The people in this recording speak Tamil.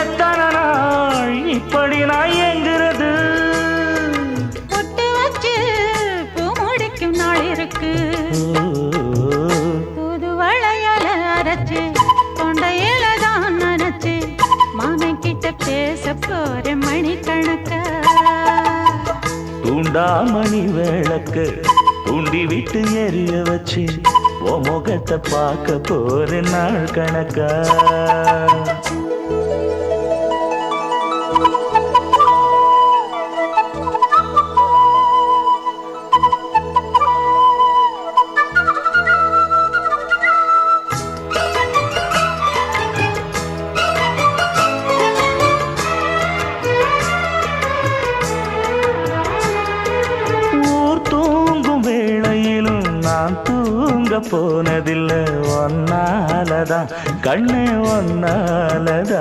எத்தனை நாள் இப்படி நான் எங்கிறது பொட்டு வச்சு பூ முடிக்கும் நாள் இருக்கு. புது வளையல அரைச்சு கொண்டையில தான் நினைச்சு மாமன் கிட்ட பேச போற மணிக்கணக்கா. தூண்டாமணி விளக்கு தூண்டி விட்டு எரிய வச்சு முகத்தை பார்க்க போற நாள் கணக்கா. தூங்க போனதில்லை ஒன்னாலதான். கண்ணே ஒன்னாலதான்.